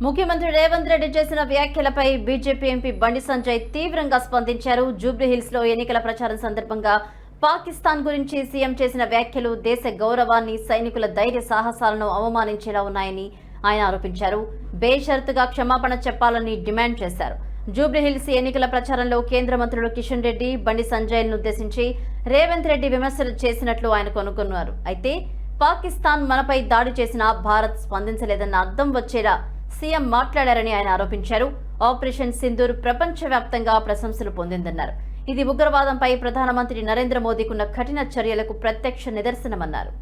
ముఖ్యమంత్రి రేవంత్ రెడ్డి చేసిన వ్యాఖ్యలపై బీజేపీ ఎంపీ బండి సంజయ్ తీవ్రంగా స్పందించారు. జూబ్లీహిల్స్లో ఎన్నికల ప్రచారం సందర్భంగా పాకిస్తాన్ గురించి సీఎం చేసిన వ్యాఖ్యలు దేశ గౌరవాన్ని సైనికుల ధైర్య సాహసాలను అవమానించేలా ఉన్నాయని ఆయన ఆరోపించారు. బేషరతుగా క్షమాపణ చెప్పాలని డిమాండ్ చేశారు. జూబ్లీహిల్స్ ఎన్నికల ప్రచారంలో కేంద్ర మంత్రులు కిషన్ రెడ్డి బండి సంజయ్ను ఉద్దేశించి రేవంత్ రెడ్డి విమర్శలు చేసినట్లు ఆయన కొనుక్కున్నారు అయితే పాకిస్తాన్ మనపై దాడి చేసినా భారత్ స్పందించలేదన్న అర్థం వచ్చేలా సీఎం మాట్లాడారని ఆయన ఆరోపించారు. ఆపరేషన్ సింధూర్ ప్రపంచవ్యాప్తంగా ప్రశంసలు పొందిందన్నారు. ఇది ఉగ్రవాదంపై ప్రధానమంత్రి నరేంద్ర మోదీకున్న కఠిన చర్యలకు ప్రత్యక్ష నిదర్శనమన్నారు.